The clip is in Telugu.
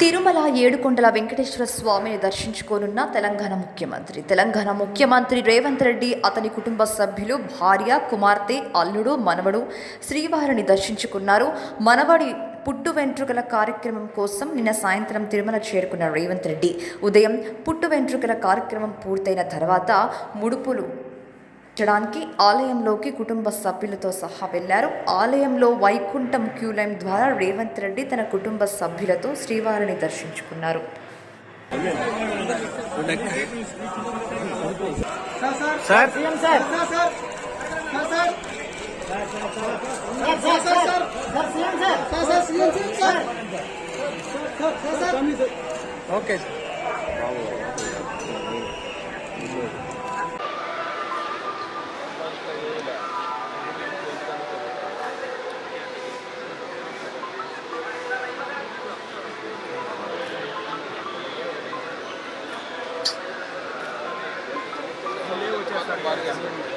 తిరుమల ఏడుకొండల వెంకటేశ్వర స్వామిని దర్శించుకోనున్న తెలంగాణ ముఖ్యమంత్రి. తెలంగాణ ముఖ్యమంత్రి రేవంత్ రెడ్డి అతని కుటుంబ సభ్యులు భార్య కుమార్తె అల్లుడు మనవడు శ్రీవారిని దర్శించుకున్నారు. మనవడి పుట్టు వెంట్రుకల కార్యక్రమం కోసం నిన్న సాయంత్రం తిరుమల చేరుకున్న రేవంత్ రెడ్డి. ఉదయం పుట్టు వెంట్రుకల కార్యక్రమం పూర్తయిన తర్వాత ముడుపులు ఉంచడానికి ఆలయంలోకి కుటుంబ సభ్యులతో సహా వెళ్ళారు ఆలయంలో వైకుంఠం క్యూ లైన్ ద్వారా రేవంత్ రెడ్డి తన కుటుంబ సభ్యులతో శ్రీవారిని దర్శించుకున్నారు. సార్. várias né?